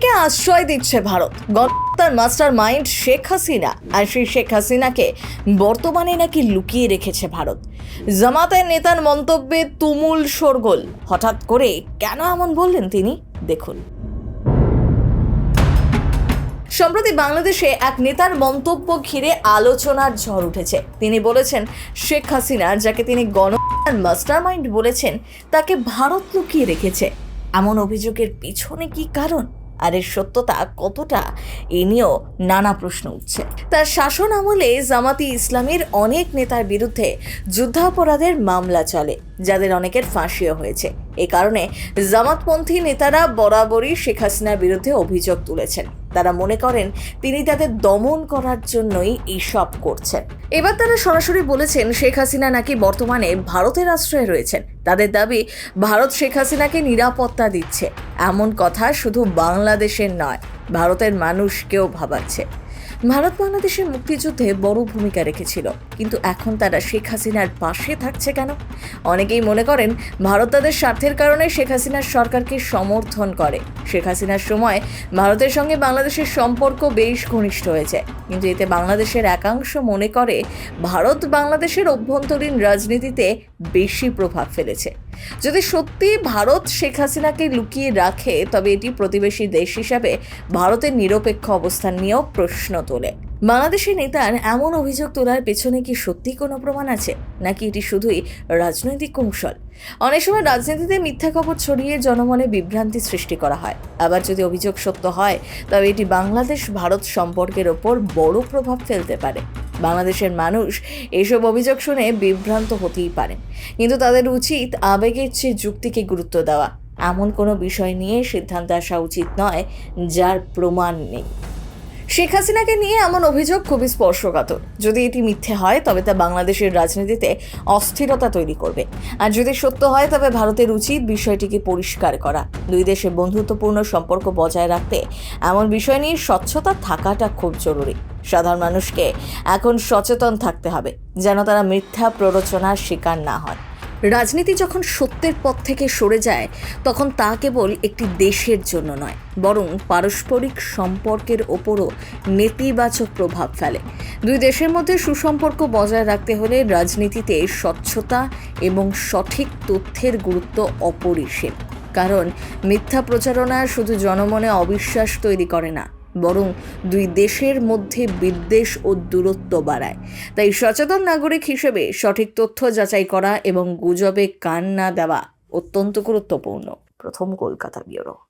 কে আশ্রয় দিচ্ছে ভারত? গণতার মাস্টার মাইন্ড শেখ হাসিনা। আর সেই শেখ হাসিনাকে বর্তমানে নাকি লুকিয়ে রেখেছে ভারত। জামাতের নেতার মন্তব্যে তুমুল শোরগোল। হঠাৎ করে কেন এমন বললেন তিনি? দেখুন। সম্প্রতি বাংলাদেশে এক নেতার মন্তব্য ঘিরে আলোচনার ঝড় উঠেছে। তিনি বলেছেন, শেখ হাসিনা, যাকে তিনি গণ মাস্টার মাইন্ড বলেছেন, তাকে ভারত লুকিয়ে রেখেছে। এমন অভিযোগের পিছনে কি কারণ? আর এর সত্যতা কতটা, এ নিয়েও নানা প্রশ্ন উঠছে। তার শাসন আমলে জামাতি ইসলামের অনেক নেতার বিরুদ্ধে যুদ্ধাপরাধের মামলা চলে, যাদের অনেকের ফাঁসিও হয়েছে। এ কারণে জামাতপন্থী নেতারা বরাবরই শেখ হাসিনার বিরুদ্ধে অভিযোগ তুলেছেন। তারা মনে করেন তিনি তাদের দমন করার জন্যই এইসব করছেন। এবার তারা সরাসরি বলেছেন শেখ হাসিনা নাকি বর্তমানে ভারতের আশ্রয়ে রয়েছেন। তাদের দাবি, ভারত শেখ হাসিনাকে নিরাপত্তা দিচ্ছে। এমন কথা শুধু বাংলাদেশের নয়, ভারতের মানুষকেও ভাবাচ্ছে। ভারত বাংলাদেশের মুক্তিযুদ্ধে বড় ভূমিকা রেখেছিল। কিন্তু এখন তারা শেখ হাসিনার পাশে থাকছে কেন? অনেকেই মনে করেন, ভারত তাদের স্বার্থের কারণে শেখ হাসিনার সরকারকে সমর্থন করে। শেখ হাসিনার সময় ভারতের সঙ্গে বাংলাদেশের সম্পর্ক বেশ ঘনিষ্ঠ হয়েছে কিন্তু এতে বাংলাদেশের একাংশ মনে করে, ভারত বাংলাদেশের অভ্যন্তরীণ রাজনীতিতে বেশি প্রভাব ফেলেছে। যদি সত্যি ভারত শেখ হাসিনাকে লুকিয়ে রাখে, তবে এটি প্রতিবেশী দেশ হিসাবে ভারতের নিরপেক্ষ অবস্থান নিয়েও প্রশ্ন তোলে। বাংলাদেশের নেতার এমন অভিযোগ তোলার পেছনে কি সত্যি কোনো প্রমাণ আছে? নাকি এটি শুধুই রাজনৈতিক কৌশল? অনেক সময় রাজনীতিতে মিথ্যা খবর ছড়িয়ে জনমনে বিভ্রান্তি সৃষ্টি করা হয়। আবার যদি অভিযোগ সত্য হয়, তবে এটি বাংলাদেশ ভারত সম্পর্কের ওপর বড় প্রভাব ফেলতে পারে। বাংলাদেশের মানুষ এসব অভিযোগ শুনে বিভ্রান্ত হতেই পারেন কিন্তু তাদের উচিত আবেগের চেয়ে যুক্তিকে গুরুত্ব দেওয়া। এমন কোনো বিষয় নিয়ে সিদ্ধান্ত আসা উচিত নয়, যার প্রমাণ নেই। শেখ হাসিনাকে নিয়ে এমন অভিযোগ খুবই স্পর্শকাতর। যদি এটি মিথ্যে হয়, তবে তা বাংলাদেশের রাজনীতিতে অস্থিরতা তৈরি করবে। আর যদি সত্য হয়, তবে ভারতের উচিত বিষয়টিকে পরিষ্কার করা। দুই দেশে বন্ধুত্বপূর্ণ সম্পর্ক বজায় রাখতে এমন বিষয় নিয়ে স্বচ্ছতা থাকাটা খুব জরুরি। সাধারণ মানুষকে এখন সচেতন থাকতে হবে, যেন তারা মিথ্যা প্ররোচনার শিকার না হয় রাজনীতি যখন সত্যের পথ থেকে সরে যায়, তখন তা কেবল একটি দেশের জন্য নয়, বরং পারস্পরিক সম্পর্কের ওপরও নেতিবাচক প্রভাব ফেলে। দুই দেশের মধ্যে সুসম্পর্ক বজায় রাখতে হলে রাজনীতিতে স্বচ্ছতা এবং সঠিক তথ্যের গুরুত্ব অপরিসীম। কারণ মিথ্যা প্রচারণা শুধু জনমনে অবিশ্বাস তৈরি করে না বরং দুই দেশের মধ্যে বিদ্বেষ ও দূরত্ব বাড়ায়। তাই সচেতন নাগরিক হিসেবে সঠিক তথ্য যাচাই করা এবং গুজবে কান না দেওয়া অত্যন্ত গুরুত্বপূর্ণ। প্রথম কলকাতা ব্যুরো।